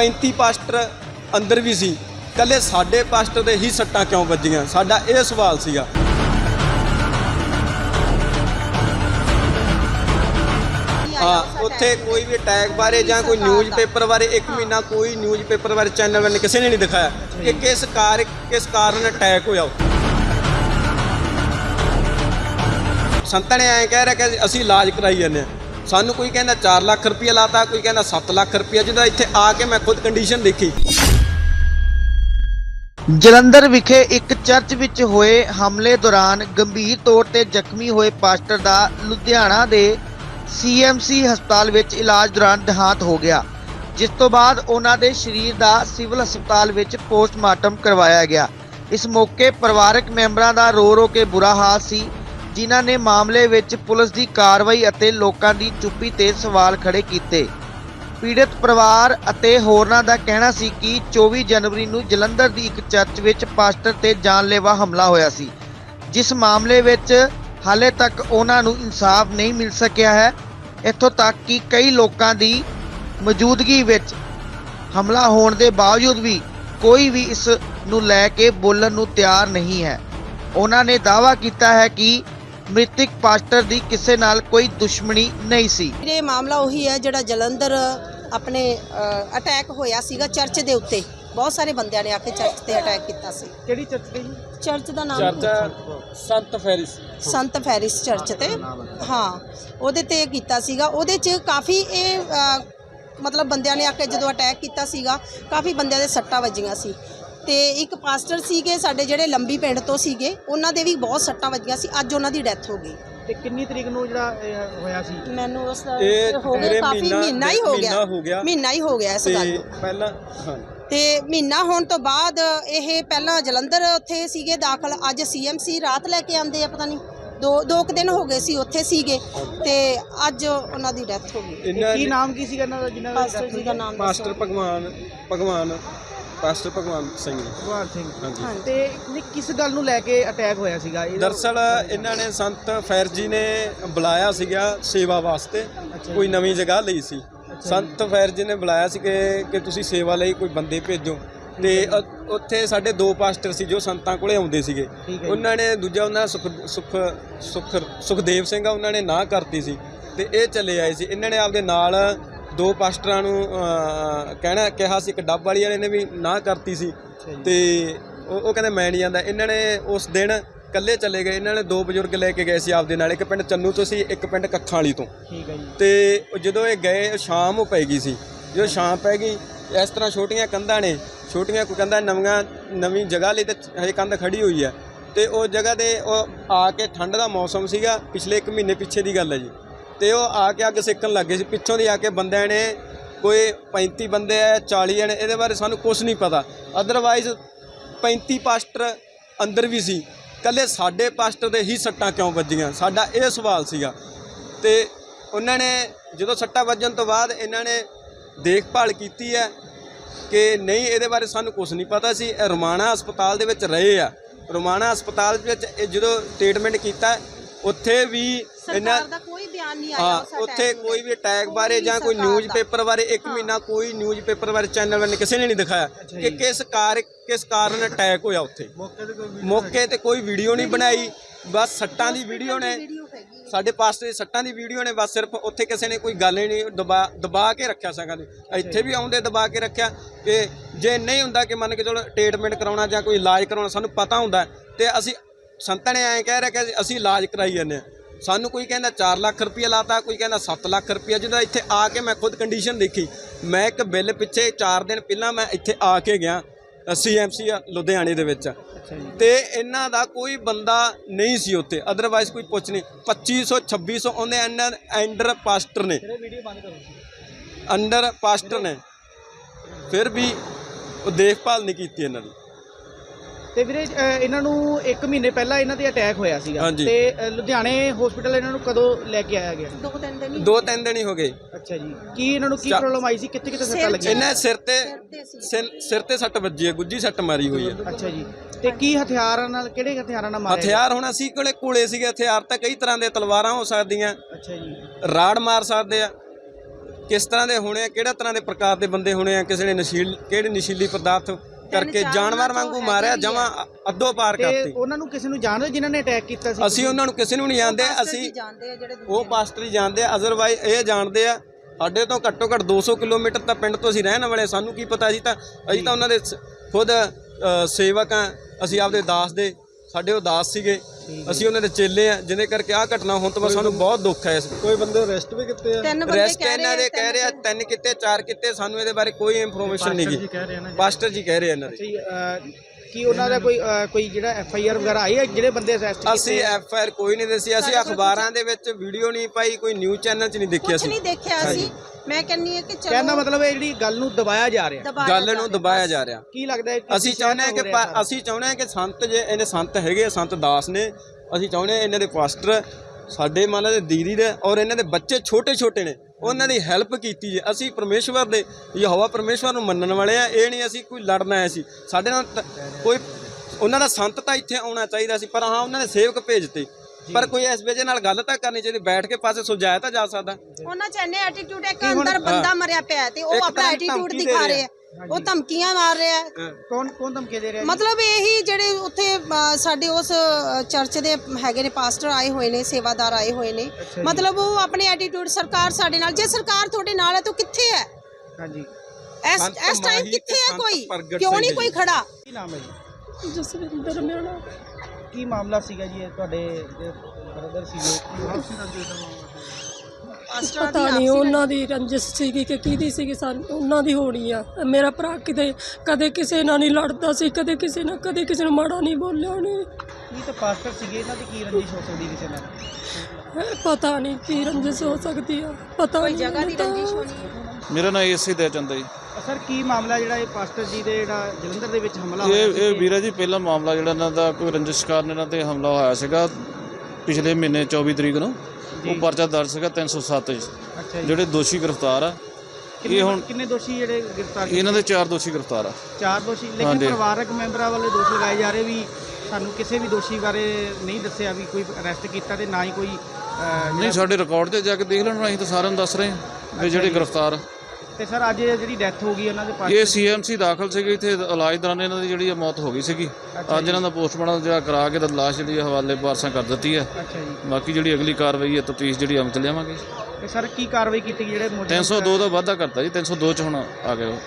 35 pastor ਅੰਦਰ ਵੀ ਸੀ। ਕੱਲੇ ਸਾਡੇ ਪਾਸਟਰ ਦੇ ਹੀ ਸੱਟਾਂ ਕਿਉਂ ਵੱਜੀਆਂ? ਸਾਡਾ ਇਹ ਸਵਾਲ ਸੀਗਾ। ਹਾਂ ਉੱਥੇ ਕੋਈ ਵੀ ਅਟੈਕ ਬਾਰੇ ਜਾਂ ਕੋਈ ਨਿਊਜ਼ ਪੇਪਰ ਬਾਰੇ ਇੱਕ ਮਹੀਨਾ ਕੋਈ ਨਿਊਜ਼ ਪੇਪਰ ਬਾਰੇ ਚੈਨਲ ਵਾਲੇ ਨੇ ਕਿਸੇ ਨੇ ਨਹੀਂ ਦਿਖਾਇਆ ਕਿ ਕਿਸ ਕਾਰ ਕਿਸ ਕਾਰਨ ਅਟੈਕ ਹੋਇਆ ਸੰਤਾਂ ਨੇ ਐਂ ਕਹਿ ਰਿਹਾ ਕਿ ਅਸੀਂ ਇਲਾਜ ਕਰਾਈ ਜਾਂਦੇ ਹਾਂ। ਸਾਨੂੰ ਕੋਈ ਕਹਿੰਦਾ 4 ਲੱਖ ਰੁਪਏ ਲਾਤਾ, ਕੋਈ ਕਹਿੰਦਾ 7 ਲੱਖ ਰੁਪਏ ਜਦੋਂ ਇੱਥੇ ਆ ਕੇ ਮੈਂ ਖੁਦ ਕੰਡੀਸ਼ਨ ਦੇਖੀ। ਜਲੰਧਰ ਵਿਖੇ ਇੱਕ ਚਰਚ ਵਿੱਚ ਹੋਏ ਹਮਲੇ ਦੌਰਾਨ ਗੰਭੀਰ ਤੌਰ ਤੇ ਜ਼ਖਮੀ ਹੋਏ ਪਾਸਟਰ ਦਾ ਲੁਧਿਆਣਾ ਦੇ ਸੀਐਮਸੀ ਹਸਪਤਾਲ ਵਿੱਚ ਇਲਾਜ ਦੌਰਾਨ ਦੇਹਾਂਤ ਹੋ ਗਿਆ, ਜਿਸ ਤੋਂ ਬਾਅਦ ਉਹਨਾਂ ਦੇ ਸਰੀਰ ਦਾ ਸਿਵਲ ਹਸਪਤਾਲ ਵਿੱਚ ਪੋਸਟਮਾਰਟਮ ਕਰਵਾਇਆ ਗਿਆ। ਇਸ ਮੌਕੇ ਪਰਿਵਾਰਕ ਮੈਂਬਰਾਂ ਦਾ ਰੋ ਰੋ ਕੇ ਬੁਰਾ ਹਾਲ ਸੀ। ਜਿਨ੍ਹਾਂ ਨੇ ਮਾਮਲੇ ਵਿੱਚ ਪੁਲਿਸ ਦੀ ਕਾਰਵਾਈ ਅਤੇ ਲੋਕਾਂ ਦੀ ਚੁੱਪੀ ਤੇ ਸਵਾਲ ਖੜੇ ਕੀਤੇ। ਪੀੜਤ ਪਰਿਵਾਰ ਅਤੇ ਹੋਰਨਾਂ ਦਾ ਕਹਿਣਾ ਸੀ ਕਿ 24 ਜਨਵਰੀ ਨੂੰ ਜਲੰਧਰ ਦੀ ਇੱਕ ਚਰਚ ਵਿੱਚ ਪਾਸਟਰ ਤੇ ਜਾਨਲੇਵਾ ਹਮਲਾ ਹੋਇਆ ਸੀ, ਜਿਸ ਮਾਮਲੇ ਵਿੱਚ ਹਾਲੇ ਤੱਕ ਉਹਨਾਂ ਨੂੰ ਇਨਸਾਫ ਨਹੀਂ ਮਿਲ ਸਕਿਆ ਹੈ। ਇੱਥੋਂ ਤੱਕ ਕਿ ਕਈ ਲੋਕਾਂ ਦੀ ਮੌਜੂਦਗੀ ਵਿੱਚ ਹਮਲਾ ਹੋਣ ਦੇ ਬਾਵਜੂਦ ਵੀ ਕੋਈ ਵੀ ਇਸ ਨੂੰ ਲੈ ਕੇ ਬੋਲਣ ਨੂੰ ਤਿਆਰ ਨਹੀਂ ਹੈ। ਉਹਨਾਂ ਨੇ ਦਾਅਵਾ ਕੀਤਾ ਹੈ ਕਿ ਮ੍ਰਿਤਕ ਪਾਸਟਰ ਦੀ ਕਿਸੇ ਨਾਲ ਕੋਈ ਦੁਸ਼ਮਣੀ ਨਹੀਂ ਸੀ। ਇਹ ਮਾਮਲਾ ਉਹੀ ਹੈ ਜਿਹੜਾ ਜਲੰਧਰ ਆਪਣੇ ਅਟੈਕ ਹੋਇਆ ਸੀਗਾ ਚਰਚ ਦੇ ਉੱਤੇ। ਬਹੁਤ ਸਾਰੇ ਬੰਦਿਆਂ ਨੇ ਆ ਕੇ ਚਰਚ ਤੇ ਅਟੈਕ ਕੀਤਾ ਸੀ। ਕਿਹੜੀ ਚਰਚ ਦੀ ਚਰਚ ਦਾ ਨਾਮ ਚਰਚਾ ਸੰਤ ਫੈਰਿਸ। ਸੰਤ ਫੈਰਿਸ ਚਰਚ ਤੇ। ਹਾਂ। ਉਹਦੇ ਤੇ ਕੀਤਾ ਸੀਗਾ। ਉਹਦੇ ਚ ਕਾਫੀ ਇਹ ਮਤਲਬ ਬੰਦਿਆਂ ਨੇ ਆ ਕੇ ਜਦੋਂ ਅਟੈਕ ਕੀਤਾ ਸੀਗਾ ਕਾਫੀ ਬੰਦਿਆਂ ਦੇ ਸੱਟਾਂ ਵੱਜੀਆਂ ਸੀ। ਤੇ ਇੱਕ ਪਾਸਟਰ ਸੀਗੇ ਸਾਡੇ ਜਿਹੜੇ ਲੰਬੀ ਪਿੰਡ ਤੋਂ ਸੀਗੇ ਉਹਨਾਂ ਦੇ ਵੀ ਬਹੁਤ ਸੱਟਾਂ ਵੱਜੀਆਂ ਸੀ ਅੱਜ ਉਹਨਾਂ ਦੀ ਡੈਥ ਹੋ ਗਈ। ਤੇ ਕਿੰਨੀ ਤਰੀਕ ਨੂੰ ਜਿਹੜਾ ਇਹ ਹੋਇਆ ਸੀ? ਮੈਨੂੰ ਉਸ ਦਾ ਇਹ ਹੋ ਮੇਰੇ ਗਿਆ ਕਾਫੀ ਮਹੀਨਾ- ਮਹੀਨਾ ਹੀ ਹੋ ਮਹੀਨਾ ਗਿਆ ਹੋ ਗਿਆ। ਮਹੀਨਾ ਹੀ ਹੋ ਗਿਆ ਇਸ ਗੱਲ ਤੇ ਨੂੰ। ਪਹਿਲਾਂ ਹਾਂ। ਤੇ ਮਹੀਨਾ ਹੋਣ ਤੋਂ ਬਾਅਦ ਇਹ ਪਹਿਲਾਂ ਜਲੰਧਰ ਉੱਥੇ ਸੀਗੇ ਦਾਖਲ ਅੱਜ ਸੀਐਮਸੀ ਰਾਤ ਲੈ ਕੇ ਆਂਦੇ ਆ ਪਤਾ ਨਹੀਂ। ਦੋ ਦੋ ਕੁ ਦਿਨ ਹੋ ਗਏ ਸੀ ਉੱਥੇ ਸੀਗੇ ਤੇ ਅੱਜ ਉਹਨਾਂ ਦੀ ਡੈਥ ਹੋ ਗਈ। ਇਹਨਾਂ ਕੀ ਨਾਮ ਕੀ ਸੀਗਾ ਇਹਨਾਂ ਦਾ ਜਿਨ੍ਹਾਂ ਦਾ ਪਾਸਟਰ ਜੀ ਦਾ ਨਾਮ ਪਾਸਟਰ ਭਗਵਾਨ ਭਗਵਾਨ। ਪਾਸਟਰ ਭਗਵਾਨ ਸਿੰਘ ਜੀ। ਭਗਵਾਨ ਸਿੰਘ ਹਾਂਜੀ। ਤੇ ਨਹੀਂ, ਕਿਸ ਗੱਲ ਨੂੰ ਲੈ ਕੇ ਅਟੈਕ ਹੋਇਆ ਸੀਗਾ? ਇਹਦਾ- ਦਰਸਲ ਇਹਨਾਂ ਨੇ ਸੰਤ ਫੈਰ ਜੀ ਨੇ ਬੁਲਾਇਆ ਸੀਗਾ ਸੇਵਾ ਵਾਸਤੇ ਕੋਈ ਨਵੀਂ ਜਗ੍ਹਾ ਲਈ ਸੀ। ਸੰਤ ਫੈਰ ਜੀ ਨੇ ਬੁਲਾਇਆ ਸੀ ਕਿ ਕਿ ਤੁਸੀਂ ਸੇਵਾ ਲਈ ਕੋਈ ਬੰਦੇ ਭੇਜੋ। ਤੇ ਅ- ਉੱਥੇ ਸਾਡੇ ਦੋ ਪਾਸਟਰ ਸੀ ਜੋ ਸੰਤਾਂ ਕੋਲੇ ਆਉਂਦੇ ਸੀਗੇ। ਠੀਕ ਹੈ ਜੀ। ਉਹਨਾਂ ਨੇ ਦੂਜਾ ਉਹਨਾਂ ਦਾ ਸੁਖ ਸੁਖ ਸੁਖ ਸੁਖਦੇਵ ਸਿੰਘ ਆ ਉਹਨਾਂ ਨੇ ਨਾ ਕਰਤੀ ਸੀ। ਤੇ ਇਹ ਚਲੇ ਆਏ ਸੀ। ਇਹਨਾਂ ਨੇ ਆਪਦੇ ਨਾਲ ਦੋ ਪਾਸਟਰਾਂ ਨੂੰ ਕਹਿਣਾ ਕਿਹਾ ਸੀ ਇੱਕ ਡੱਬ ਵਾਲੀ ਵਾਲੇ ਨੇ ਵੀ ਨਾ ਕਰਤੀ ਸੀ। ਤੇ ਉਹ ਕਹਿੰਦੇ ਮੈਂ ਨਹੀਂ ਜਾਂਦਾ ਇਹਨਾਂ ਨੇ ਉਸ ਦਿਨ ਇਕੱਲੇ ਚਲੇ ਗਏ। ਇਹਨਾਂ ਨੇ ਦੋ ਬਜ਼ੁਰਗ ਲੈ ਕੇ ਗਏ ਸੀ ਆਪਦੇ ਨਾਲ। ਇੱਕ ਪਿੰਡ ਚੰਨੂ ਤੋਂ ਸੀ ਇੱਕ ਪਿੰਡ ਕੱਖਾਂ ਵਾਲੀ ਤੋਂ। ਠੀਕ ਹੈ ਜੀ। ਤੇ ਜਦੋਂ ਇਹ ਗਏ ਸ਼ਾਮ ਹੋ ਪੈ ਗਈ ਸੀ। ਜਦੋਂ ਸ਼ਾਮ ਪੈ ਗਈ ਇਸ ਤਰ੍ਹਾਂ ਛੋਟੀਆਂ ਕੰਧਾਂ ਨੇ ਛੋਟੀਆਂ ਕੋਈ ਕੰਧਾਂ ਨਵੀਆਂ ਨਵੀਂ ਜਗ੍ਹਾ ਲਈ ਤੇ ਹਜੇ ਕੰਧ ਖੜੀ ਹੋਈ ਹੈ ਤੇ ਉਹ ਜਗ੍ਹਾ ਤੇ ਉਹ ਆ ਕੇ ਠੰਡ ਦਾ ਮੌਸਮ ਸੀਗਾ ਪਿਛਲੇ 1 ਮਹੀਨੇ ਪਿੱਛੇ ਦੀ ਗੱਲ ਹੈ ਜੀ। ਤੇ ਉਹ ਆ ਕੇ ਅੱਗ ਸੇਕਣ ਲੱਗੇ ਸੀ। ਪਿੱਛੋਂ ਦੀ ਆ ਕੇ ਬੰਦਿਆਂ ਨੇ ਕੋਈ 35 ਬੰਦੇ ਆ 40 ਨੇ ਇਹਦੇ ਬਾਰੇ ਸਾਨੂੰ ਕੁਝ ਨਹੀਂ ਪਤਾ। ਅਦਰਵਾਈਜ਼ 35 ਪਾਸਟਰ ਅੰਦਰ ਵੀ ਸੀ। ਕੱਲੇ ਸਾਡੇ ਪਾਸਟਰ ਦੇ ਹੀ ਸੱਟਾਂ ਕਿਉਂ ਵੱਜੀਆਂ? ਸਾਡਾ ਇਹ ਸਵਾਲ ਸੀਗਾ। ਤੇ ਉਹਨਾਂ ਨੇ ਜਦੋਂ ਸੱਟਾਂ ਵੱਜਣ ਤੋਂ ਬਾਅਦ ਇਹਨਾਂ ਨੇ ਦੇਖਭਾਲ ਕੀਤੀ ਹੈ ਕਿ ਨਹੀਂ, ਇਹਦੇ ਬਾਰੇ ਸਾਨੂੰ ਕੁਝ ਨਹੀਂ ਪਤਾ ਸੀ। ਇਹ ਰੋਮਾਣਾ ਹਸਪਤਾਲ ਦੇ ਵਿੱਚ ਰਹੇ ਆ। ਰੋਮਾਣਾ ਹਸਪਤਾਲ ਵਿੱਚ ਇਹ ਜਦੋਂ ਟ੍ਰੀਟਮੈਂਟ ਕੀਤਾ ਉੱਥੇ ਵੀ ਇਹਨਾਂ ਸਰਕਾਰ ਦਾ ਕੋਈ ਬਿਆਨ ਨਹੀਂ ਆਇਆ ਹਾਂ ਉੱਥੇ ਕੋਈ ਵੀ ਅਟੈਕ ਬਾਰੇ ਜਾਂ ਕੋਈ ਸਰਕਾਰ ਨਿਊਜ਼ ਦਾ। ਪੇਪਰ ਬਾਰੇ ਇੱਕ ਮਹੀਨਾ ਕੋਈ ਨਿਊਜ਼ ਪੇਪਰ ਬਾਰੇ ਚੈਨਲ ਵਾਲੇ ਨੇ ਕਿਸੇ ਨੇ ਨਹੀਂ ਦਿਖਾਇਆ ਕਿ ਕਿਸ ਕਾਰ ਕਿਸ ਕਾਰਨ ਅਟੈਕ ਹੋਇਆ ਉੱਥੇ। ਮੌਕੇ ਤੇ ਕੋਈ ਮੌਕੇ ਤੇ ਕੋਈ ਵੀਡੀਓ ਨਹੀਂ ਬਣਾਈ। ਬਸ ਸੱਟਾਂ ਦੀ ਵੀਡੀਓ ਨੇ। ਵੀਡੀਓ ਹੈਗੀ। ਸਾਡੇ ਪਾਸਟਰ ਦੀ ਸੱਟਾਂ ਦੀ ਵੀਡੀਓ ਨੇ। ਬਸ ਸਿਰਫ ਉੱਥੇ ਕਿਸੇ ਨੇ ਕੋਈ ਗੱਲ ਹੀ ਨਹੀਂ ਦਬਾ ਦਬਾ ਕੇ ਰੱਖਿਆ ਸੰਗਾਂ ਦੇ ਇੱਥੇ ਵੀ ਆਉਂਦੇ ਦਬਾ ਕੇ ਰੱਖਿਆ ਕਿ ਜੇ ਨਹੀਂ ਹੁੰਦਾ ਕਿ ਮੰਨ ਕੇ ਚਲੋ ਟ੍ਰੀਟਮੈਂਟ ਕਰਾਉਣਾ ਜਾਂ ਕੋਈ ਇਲਾਜ ਕਰਾਉਣਾ ਸਾਨੂੰ ਪਤਾ ਹੁੰਦਾ। ਤੇ ਅਸੀਂ ਸੰਤਾਂ ਨੇ ਐਂ ਕਹਿ ਰਿਹਾ ਕਿ ਅਸੀਂ ਇਲਾਜ ਕਰਾਈ ਜਾਂਦੇ ਹਾਂ। ਸਾਨੂੰ ਕੋਈ ਕਹਿੰਦਾ 4 ਲੱਖ ਰੁਪਏ ਲਾਤਾ ਕੋਈ ਕਹਿੰਦਾ 7 ਲੱਖ ਰੁਪਏ ਜਦੋਂ ਇੱਥੇ ਆ ਕੇ ਮੈਂ ਖੁਦ ਕੰਡੀਸ਼ਨ ਦੇਖੀ ਮੈਂ ਇੱਕ ਬਿੱਲ ਪਿੱਛੇ 4 ਦਿਨ ਪਹਿਲਾਂ ਮੈਂ ਇੱਥੇ ਆ ਕੇ ਗਿਆ ਸੀਐਮਸੀ ਲੁਧਿਆਣੇ ਦੇ ਵਿੱਚ। ਤੇ ਇਹਨਾਂ ਦਾ ਕੋਈ ਬੰਦਾ ਨਹੀਂ ਸੀ ਉੱਥੇ। ਅਦਰਵਾਈਜ਼ ਕੋਈ ਪੁੱਛ ਨਹੀਂ। 2500 2600 ਉਹਨੇ ਅੰਡਰ ਅੰਡਰ ਪਾਸਟਰ ਨੇ। ਅੰਡਰ ਪਾਸਟਰ ਨੇ। ਫਿਰ ਵੀ ਉਹ ਦੇਖਭਾਲ ਨਹੀਂ ਕੀਤੀ ਇਹਨਾਂ ਦੀ। ਤੇ ਵੀਰੇ ਇਹਨਾਂ ਨੂੰ 1 ਮਹੀਨੇ ਪਹਿਲਾਂ ਇਹਨਾਂ ਦੇ ਅਟੈਕ ਹੋਇਆ ਸੀਗਾ। ਹਾਂਜੀ। ਤੇ ਲੁਧਿਆਣੇ ਹਸਪੀਟਲ ਇਹਨਾਂ ਨੂੰ ਕਦੋਂ ਲੈ ਕੇ ਆਇਆ ਗਿਆ? ਦੋ ਤਿੰਨ ਦਿਨ ਹੀ। ਦੋ ਤਿੰਨ ਦਿਨ ਹੀ ਹੋ ਗਏ। ਅੱਛਾ ਜੀ। ਕੀ ਇਹਨਾਂ ਨੂੰ ਕੀ ਚਾ- ਪ੍ਰੋਬਲਮ ਆਈ ਸੀ? ਕਿੱਥੇ ਕਿੱਥੇ ਸੱਟਾਂ ਸਿਰ ਲੱਗੀਆਂ? ਇਹਨਾਂ ਸਿਰ ਤੇ ਸਿਰ ਤੇ ਸੀ। ਸਿਰ- ਸਿਰ ਤੇ ਸੱਟ ਵੱਜੀ ਹੈ ਗੁੱਜੀ ਸੱਟ ਮਾਰੀ ਹੋਈ ਹੈ। ਅੱਛਾ ਜੀ। ਤੇ ਕੀ ਹਥਿਆਰਾਂ ਨਾਲ ਕਿਹੜੇ ਹਥਿਆਰਾਂ ਨਾਲ ਮਾਰਿਆ ਹਥਿਆਰ ਹੁਣ ਅਸੀਂ ਕੋਲੇ ਕੋਲੇ ਸੀਗੇ ਹਥਿਆਰ ਤਾਂ ਕਈ ਤਰ੍ਹਾਂ ਦੇ ਤਲਵਾਰਾਂ ਹੋ ਸਕਦੀਆਂ। ਗਿਆ? ਅੱਛਾ ਜੀ। ਰਾੜ ਮਾਰ ਸਕਦੇ ਆ। ਕਿਸ ਤਰ੍ਹਾਂ ਦੇ ਹੋਣੇ ਆ ਕਿਹੜਾ ਤਰ੍ਹਾਂ ਦੇ ਪ੍ਰਕਾਰ ਦੇ ਬੰਦੇ ਹੋਣੇ ਆ ਕਿਸੇ ਨੇ ਨਸ਼ੀਲ ਕਿਹੜੇ ਨਸ਼ੀਲੀ ਪਦਾਰਥ ਕਰਕੇ ਜਾਨਵਰ ਵਾਂਗੂ ਮਾਰਿਆ ਜਮਾ ਅੱਧੋ ਪਾਰ ਤੇ ਕਰਤੀ। ਉਹਨਾਂ ਨੂੰ ਕਿਸੇ ਨੂੰ ਜਾਣਦੇ ਜਿਨ੍ਹਾਂ ਨੇ ਅਟੈਕ ਕੀਤਾ ਸੀ? ਅਸੀਂ ਉਹਨਾਂ ਨੂੰ ਕਿਸੇ ਨੂੰ ਨਹੀਂ ਜਾਣਦੇ ਅਸੀਂ ਉਹ ਪਾਸਟਰ ਹੀ ਜਾਣਦੇ ਆ ਅਜ਼ਰਵਾਈਜ਼ ਇਹ ਜਾਣਦੇ ਆ ਸਾਡੇ ਤੋਂ ਘੱਟੋ ਘੱਟ 200 ਕਿਲੋਮੀਟਰ ਤਾਂ ਪਿੰਡ ਤੋਂ ਅਸੀਂ ਰਹਿਣ ਵਾਲੇ ਸਾਨੂੰ ਕੀ ਪਤਾ ਅਸੀਂ ਤਾਂ ਅਸੀਂ ਤਾਂ ਉਹਨਾਂ ਦੇ ਖੁਦ ਸੇਵਕ ਆ ਅਸੀਂ ਆਪਦੇ ਦਾਸ ਦੇ ਸਾਡੇ ਉਹ ਦਾਸ ਸੀਗੇ। ਅਸੀਂ ਉਹਨਾਂ ਦੇ ਚੇਲੇ ਆ ਜਿਹਦੇ ਕਰਕੇ ਆਹ ਘਟਨਾ ਹੋਣ ਤੋਂ ਬਾਅਦ ਸਾਨੂੰ ਬਹੁਤ ਦੁੱਖ ਹੈ ਇਸ ਕੋਈ ਬੰਦੇ ਅਰੈਸਟ ਵੀ ਕੀਤੇ ਆ? ਤਿੰਨ ਬੰਦੇ ਰੈਸਟ ਕਹਿ ਰਹੇ ਇਹਨਾਂ ਦੇ ਕਹਿ ਰਹੇ ਆ ਤਿੰਨ ਕਿਤੇ ਚਾਰ ਕਿਤੇ ਸਾਨੂੰ ਇਹਦੇ ਬਾਰੇ ਕੋਈ ਇਨਫੋਰਮੇਸ਼ਨ ਨਹੀਂ ਗੀ। ਪਾਸਟਰ ਜੀ। ਕਹਿ ਰਹੇ ਆ ਇਹਨਾਂ ਦੇ। ਕੀ ਉਹਨਾਂ ਦਾ ਕੋਈ ਕੋਈ ਜਿਹੜਾ ਐਫ ਆਈ ਆਰ ਵਗੈਰਾ ਆਈ ਹੈ? ਜਿਹੜੇ ਬੰਦੇ ਅਰੈਸਟ ਅਸੀਂ ਐਫ ਆਈ ਆਰ ਕੋਈ ਨਹੀਂ ਦੱਸੀ ਅਸੀਂ ਅਖਬਾਰਾਂ ਦੇ ਵਿੱਚ ਵੀਡੀਓ ਨਹੀਂ ਪਾਈ ਕੋਈ ਨਿਊਜ਼ ਚੈਨਲ 'ਚ ਨਹੀਂ ਦੇਖਿਆ ਕੁਝ ਸੀ ਨਹੀਂ ਦੇਖਿਆ ਅਸੀਂ। ਮੈਂ ਕਹਿੰਨੀ ਆ ਕਿ ਕਹਿਣ ਦਾ ਚਲੋ ਮਤਲਬ ਇਹ ਜਿਹੜੀ ਗੱਲ ਨੂੰ ਦਬਾਇਆ ਜਾ ਰਿਹਾ। ਦਬਾਇਆ ਗੱਲ ਜਾਵੇ ਨੂੰ ਦਬਾਇਆ। ਜਾ ਰਿਹਾ। ਕੀ ਲੱਗਦਾ ਹੈ ਕਿ ਅਸੀਂ ਚਾਹੁੰਦੇ ਹਾਂ ਕਿ ਹੋ ਰਿਹਾ ਪਾ- ਅਸੀਂ ਚਾਹੁੰਦੇ ਹਾਂ ਕਿ ਸੰਤ ਜੇ ਇਹਨੇ ਸੰਤ ਹੈਗੇ ਆ, ਸੰਤ ਦਾਸ ਨੇ ਅਸੀਂ ਚਾਹੁੰਦੇ ਹਾਂ ਇਹਨਾਂ ਦੇ ਪਾਸਟਰ ਸਾਡੇ ਮੰਨ ਲਓ ਦੀਦੀ ਦੇ ਔਰ ਇਹਨਾਂ ਦੇ ਬੱਚੇ ਛੋਟੇ ਛੋਟੇ ਨੇ ਉਹਨਾਂ ਦੀ ਹੈਲਪ ਕੀਤੀ ਜੇ। ਅਸੀਂ ਪਰਮੇਸ਼ਵਰ ਦੇ ਯਹੋਵਾ ਪਰਮੇਸ਼ਵਰ ਨੂੰ ਮੰਨਣ ਵਾਲੇ ਆ ਇਹ ਨਹੀਂ ਅਸੀਂ ਕੋਈ ਲੜਨਾ ਆਏ ਸੀ। ਸਾਡੇ ਨਾਲ ਤਾਂ ਕੋਈ ਉਹਨਾਂ ਦਾ ਸੰਤ ਤਾਂ ਇੱਥੇ ਆਉਣਾ ਚਾਹੀਦਾ ਸੀ ਪਰ ਹਾਂ ਉਹਨਾਂ ਨੇ ਸੇਵਕ ਭੇਜਤੇ। ਪਰ ਕੋਈ ਇਸ ਵਜ੍ਹਾ ਨਾਲ ਗੱਲ ਤਾਂ ਕਰਨੀ ਚਾਹੀਦੀ ਬੈਠ ਕੇ ਪਾਸੇ ਸੁਲਝਾਇਆ ਤਾਂ ਜਾ ਸਕਦਾ। ਉਹਨਾਂ ਚ ਇੰਨੇ ਐਟੀਟਿਊਡ ਇੱਕ ਅੰਦਰ ਬੰਦਾ ਮਰਿਆ ਪਿਆ ਹੈ ਤੇ ਉਹ ਆਪਣਾ ਐਟੀਟਿਊਡ ਦਿਖਾ ਰਹੇ। ਆ ਉਹ ਧਮਕੀਆਂ ਮਾਰ ਰਿਹਾ ਹੈ। ਕੌਣ ਕੌਣ ਧਮਕੀ ਦੇ ਰਿਹਾ? ਮਤਲਬ ਇਹੀ ਜਿਹੜੇ ਉੱਥੇ ਸਾਡੇ ਉਸ ਚਰਚ ਦੇ ਹੈਗੇ ਨੇ ਪਾਸਟਰ ਆਏ ਹੋਏ ਨੇ ਸੇਵਾਦਾਰ ਆਏ ਹੋਏ ਨੇ। ਮਤਲਬ ਉਹ ਆਪਣੇ ਐਟੀਟਿਊਡ ਸਰਕਾਰ ਸਾਡੇ ਨਾਲ ਜੇ ਸਰਕਾਰ ਤੁਹਾਡੇ ਨਾਲ ਹੈ ਤਾਂ ਕਿੱਥੇ ਹੈ? ਹਾਂਜੀ। ਇਸ ਇਸ ਟਾਈਮ ਕਿੱਥੇ ਹੈ ਕੋਈ? ਕਿਉਂ ਨਹੀਂ ਕੋਈ। ਖੜਾ? ਕੀ ਨਾਮ ਹੈ ਜੀ? ਜਸਵਿੰਦਰ ਮੇਰਾ ਨਾਮ ਕੀ ਮਾਮਲਾ ਸੀਗਾ ਜੀ ਇਹ ਤੁਹਾਡੇ ਬ੍ਰਦਰ ਸੀਗੇ? ਪਾਸਟਰ ਪਤਾ ਨਹੀਂ ਉਹਨਾਂ ਦੀ ਰੰਜਿਸ਼ ਸੀਗੀ ਕਿ ਕਿਹਦੀ ਸੀਗੀ ਸਾਨੂੰ ਉਹਨਾਂ ਦੀ ਹੋਣੀ ਆ। ਮੇਰਾ ਭਰਾ ਕਿਤੇ ਕਦੇ ਕਿਸੇ ਨਾਲ ਨਹੀਂ ਲੜਦਾ ਸੀ ਕਦੇ ਕਿਸੇ ਨਾਲ ਕਦੇ ਕਿਸੇ ਨੂੰ ਮਾੜਾ ਨਹੀਂ ਬੋਲਿਆ ਉਹਨੇ। ਇਹ ਤਾਂ ਪਾਸਟਰ ਸੀਗੇ ਇਹਨਾਂ ਦੀ ਕੀ ਰੰਜਿਸ਼ ਹੋ ਸਕਦੀ ਕਿਸੇ ਨਾਲ? ਪਤਾ ਨਹੀਂ ਕੀ ਰੰਜਿਸ਼ ਹੋ ਸਕਦੀ ਆ ਪਤਾ ਕੋਈ ਨਹੀਂ ਜਗ੍ਹਾ ਦੀ। ਰੰਜਿਸ਼ ਹੋਣੀ ਮੇਰਾ ਨਾਮ ਏਸੀ ਦੇ ਚੰਦਾ ਜੀ। ਸਰ ਕੀ ਮਾਮਲਾ ਜਿਹੜਾ ਇਹ ਪਾਸਟਰ ਜੀ ਦੇ ਜਿਹੜਾ ਜਲੰਧਰ ਦੇ ਵਿੱਚ ਹਮਲਾ ਹੋਇਆ ਇਹ ਇਹ ਵੀਰਾ ਜੀ ਪਹਿਲਾ ਮਾਮਲਾ ਜਿਹੜਾ ਇਹਨਾਂ ਦਾ ਕੋਈ ਰੰਜਿਸ਼ ਕਾਰਨ ਇਹਨਾਂ ਤੇ ਹਮਲਾ ਹੋਇਆ ਸੀਗਾ ਪਿਛਲੇ ਮਹੀਨੇ 24 ਤਰੀਕ ਨੂੰ। ਉਹ ਪਰਚਾ ਦਰਜ ਸੀਗਾ 307 ਚ ਜਿਹੜੇ ਦੋਸ਼ੀ ਗ੍ਰਿਫਤਾਰ ਆ ਇਹ ਹੁਣ ਕਿੰਨੇ ਦੋਸ਼ੀ ਜਿਹੜੇ ਗ੍ਰਿਫਤਾਰ? ਇਹਨਾਂ ਦੇ ਚਾਰ ਦੋਸ਼ੀ ਗ੍ਰਿਫਤਾਰ ਆ। ਚਾਰ ਦੋਸ਼ੀ ਲੇਕਿਨ। ਪਰਿਵਾਰਕ ਮੈਂਬਰਾਂ ਵੱਲੋਂ ਦੋਸ਼ ਲਗਾਏ ਜਾ ਰਹੇ ਵੀ ਸਾਨੂੰ ਕਿਸੇ ਵੀ ਦੋਸ਼ੀ ਬਾਰੇ ਨਹੀਂ ਦੱਸਿਆ ਵੀ ਕੋਈ ਅਰੈਸਟ ਕੀਤਾ ਤੇ ਨਾ ਹੀ ਕੋਈ ਨਹੀਂ ਸਾਡੇ ਰਿਕਾਰਡ ਤੇ ਜਾ ਕੇ ਦੇਖ ਲੈਣ ਅਸੀਂ ਤਾਂ ਸਾਰਿਆਂ ਨੂੰ ਦੱਸ ਰਹੇ ਹਾਂ ਵੀ ਜਿਹੜੇ ਗ੍ਰਿਫਤਾਰ ਆ। ਤੇ ਸਰ ਅੱਜ ਇਹ ਜਿਹੜੀ ਡੈਥ ਹੋ ਗਈ ਉਹਨਾਂ ਦੇ ਪਾਸ ਇਹ ਸੀਐਮਸੀ ਦਾਖਲ ਸੀਗੇ ਇੱਥੇ ਇਲਾਜ ਦੌਰਾਨ ਇਹਨਾਂ ਦੀ ਜਿਹੜੀ ਮੌਤ ਹੋ ਗਈ ਸੀਗੀ। ਅੱਜ ਇਹਨਾਂ ਦਾ ਪੋਸਟਮਾਰਟਮ ਜਿਹੜਾ ਕਰਾ ਕੇ ਤਾਂ ਲਾਸ਼ ਜਿਹੜੀ ਹਵਾਲੇ ਵਾਰਸਾਂ ਕਰ ਦਿੱਤੀ ਹੈ ਅੱਛਾ ਜੀ। ਬਾਕੀ ਜਿਹੜੀ ਅਗਲੀ ਕਾਰਵਾਈ ਹੈ ਤਫਤੀਸ਼ ਜਿਹੜੀ ਅਮਲ ਚ ਲਿਆਵਾਂਗੇ। ਤੇ ਸਰ ਕੀ ਕਾਰਵਾਈ ਕੀਤੀ ਗਈ ਜਿਹੜੇ ਮੁਲਜ਼ਮ 302 ਦਾ ਵਾਅਦਾ ਕਰਤਾ ਜੀ 302 ਚ ਹੁਣ ਆ ਗਏ ਉਹ।